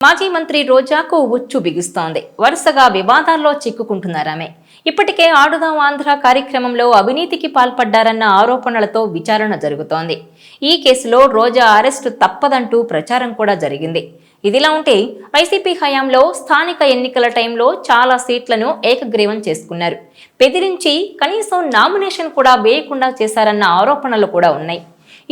మాజీ మంత్రి రోజాకు ఉచ్చు బిగుస్తోంది. వరుసగా వివాదాల్లో చిక్కుకుంటున్నారామె ఇప్పటికే ఆడుదాం ఆంధ్ర కార్యక్రమంలో అవినీతికి పాల్పడ్డారన్న ఆరోపణలతో విచారణ జరుగుతోంది. ఈ కేసులో రోజా అరెస్టు తప్పదంటూ ప్రచారం కూడా జరిగింది. ఇదిలా ఉంటే వైసీపీ హయాంలో స్థానిక ఎన్నికల టైంలో చాలా సీట్లను ఏకగ్రీవం చేసుకున్నారు. బెదిరించి కనీసం నామినేషన్ కూడా వేయకుండా చేశారన్న ఆరోపణలు కూడా ఉన్నాయి.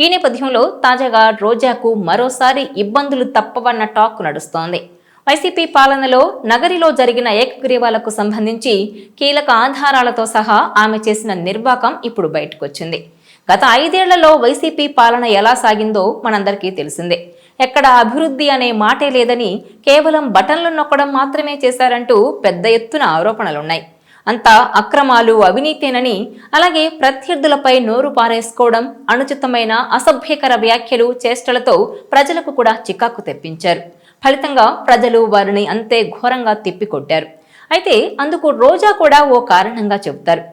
ఈ నేపథ్యంలో తాజాగా రోజాకు మరోసారి ఇబ్బందులు తప్పవన్న టాక్ నడుస్తోంది. వైసీపీ పాలనలో నగరిలో జరిగిన ఏకగ్రీవాలకు సంబంధించి కీలక ఆధారాలతో సహా ఆమె చేసిన నిర్వాకం ఇప్పుడు బయటకొచ్చింది. గత ఐదేళ్ళలో వైసీపీ పాలన ఎలా సాగిందో మనందరికీ తెలిసిందే. ఎక్కడ అభివృద్ధి అనే మాటే లేదని కేవలం బటన్లు నొక్కడం మాత్రమే చేశారంటూ పెద్ద ఎత్తున ఆరోపణలున్నాయి. అంతా అక్రమాలు అవినీతేనని అలాగే ప్రత్యర్థులపై నోరు పారేసుకోవడం అనుచితమైన అసభ్యకర వ్యాఖ్యలు చేష్టలతో ప్రజలకు కూడా చికాకు తెప్పించారు. ఫలితంగా ప్రజలు వారిని అంతే ఘోరంగా తిప్పికొట్టారు. అయితే అందుకు రోజా కూడా ఓ కారణంగా చెబుతారు.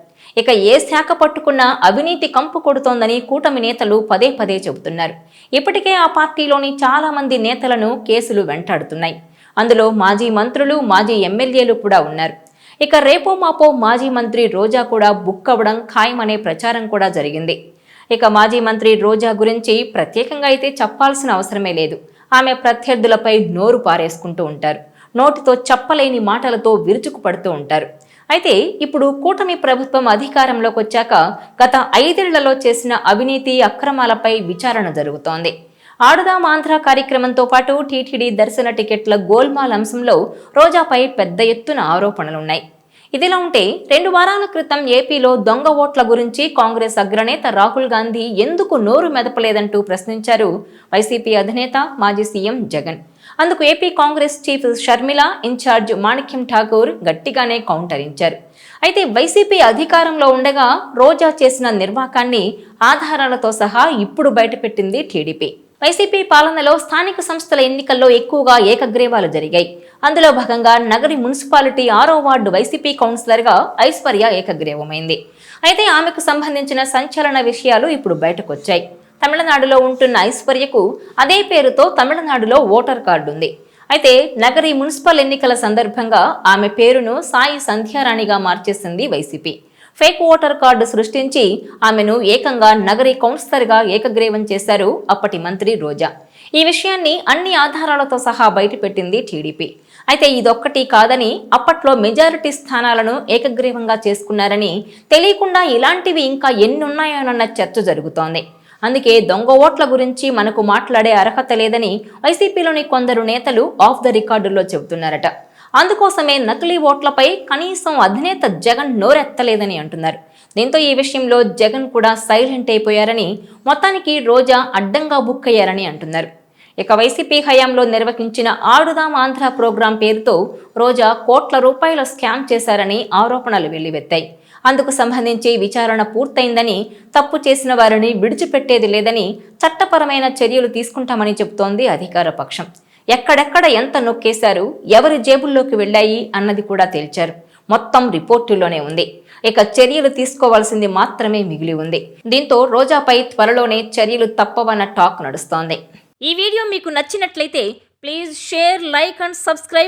ఇక ఏ శాఖ పట్టుకున్నా అవినీతి కంపు కొడుతోందని కూటమి నేతలు పదే పదే చెబుతున్నారు. ఇప్పటికే ఆ పార్టీలోని చాలా మంది నేతలను కేసులు వెంటాడుతున్నాయి. అందులో మాజీ మంత్రులు మాజీ ఎమ్మెల్యేలు కూడా ఉన్నారు. ఇక రేపో మాపో మాజీ మంత్రి రోజా కూడా బుక్ అవ్వడం ఖాయమనే ప్రచారం కూడా జరిగింది. ఇక మాజీ మంత్రి రోజా గురించి ప్రత్యేకంగా అయితే చెప్పాల్సిన అవసరమే లేదు. ఆమె ప్రత్యర్థులపై నోరు పారేసుకుంటూ ఉంటారు. నోటితో చెప్పలేని మాటలతో విరుచుకు పడుతూ ఉంటారు. అయితే ఇప్పుడు కూటమి ప్రభుత్వం అధికారంలోకి వచ్చాక గత ఐదేళ్ళలో చేసిన అవినీతి అక్రమాలపై విచారణ జరుగుతోంది. ఆడుదాం ఆంధ్ర కార్యక్రమంతో పాటు టీటీడీ దర్శన టికెట్ల గోల్మాల్ అంశంలో రోజాపై పెద్ద ఎత్తున ఆరోపణలున్నాయి ఇదిలా ఉంటే రెండు వారాల క్రితం ఏపీలో దొంగ ఓట్ల గురించి కాంగ్రెస్ అగ్రనేత రాహుల్ గాంధీ ఎందుకు నోరు మెదపలేదంటూ ప్రశ్నించారు వైసీపీ అధినేత మాజీ సీఎం జగన్. అందుకు AP Congress chief Sharmila incharge Manickam Tagore గట్టిగానే కౌంటరించారు అయితే వైసీపీ అధికారంలో ఉండగా రోజా చేసిన నిర్వాకాన్ని ఆధారాలతో సహా ఇప్పుడు బయటపెట్టింది టీడీపీ. వైసీపీ పాలనలో స్థానిక సంస్థల ఎన్నికల్లో ఎక్కువగా ఏకగ్రీవాలు జరిగాయి. అందులో భాగంగా నగరి మున్సిపాలిటీ ఆరో వార్డు వైసీపీ కౌన్సిలర్గా ఐశ్వర్య ఏకగ్రీవమైంది. అయితే ఆమెకు సంబంధించిన సంచలన విషయాలు ఇప్పుడు బయటకొచ్చాయి. తమిళనాడులో ఉంటున్న ఐశ్వర్యకు అదే పేరుతో తమిళనాడులో ఓటర్ కార్డు ఉంది అయితే నగరి మున్సిపల్ ఎన్నికల సందర్భంగా ఆమె పేరును సాయి సంధ్యారాణిగా మార్చేసింది వైసీపీ. ఫేక్ ఓటర్ కార్డు సృష్టించి ఆమెను ఏకంగా నగరి కౌన్సిలర్గా ఏకగ్రీవం చేశారు అప్పటి మంత్రి రోజా. ఈ విషయాన్ని అన్ని ఆధారాలతో సహా బయటపెట్టింది టీడీపీ. అయితే ఇదొక్కటి కాదని అప్పట్లో మెజారిటీ స్థానాలను ఏకగ్రీవంగా చేసుకున్నారని తెలియకుండా ఇలాంటివి ఇంకా ఎన్నున్నాయోనన్న చర్చ జరుగుతోంది. అందుకే దొంగ ఓట్ల గురించి మనకు మాట్లాడే అర్హత లేదని వైసీపీలోని కొందరు నేతలు ఆఫ్ ద రికార్డుల్లో చెబుతున్నారట. అందుకోసమే నకిలీ ఓట్లపై కనీసం అధినేత జగన్ నోరెత్తలేదని అంటున్నారు. దీంతో ఈ విషయంలో జగన్ కూడా సైలెంట్ అయిపోయారని మొత్తానికి రోజా అడ్డంగా బుక్ అయ్యారని అంటున్నారు. ఇక వైసీపీ హయాంలో నిర్వహించిన ఆడుదాం ఆంధ్ర ప్రోగ్రాం పేరుతో రోజా కోట్ల రూపాయల స్కామ్ చేశారని ఆరోపణలు వెల్లువెత్తాయి. అందుకు సంబంధించి విచారణ పూర్తయిందని తప్పు చేసిన వారిని విడిచిపెట్టేది లేదని చట్టపరమైన చర్యలు తీసుకుంటామని చెబుతోంది అధికార పక్షం. ఎక్కడెక్కడ ఎంత నొక్కేశారు ఎవరి జేబుల్లోకి వెళ్ళాయి అన్నది కూడా తేల్చారు. మొత్తం రిపోర్టులోనే ఉంది. ఇక చర్యలు తీసుకోవాల్సింది మాత్రమే మిగిలి ఉంది. దీంతో రోజాపై త్వరలోనే చర్యలు తప్పవన్న టాక్ నడుస్తోంది. ఈ వీడియో మీకు నచ్చినట్లయితే please share like and subscribe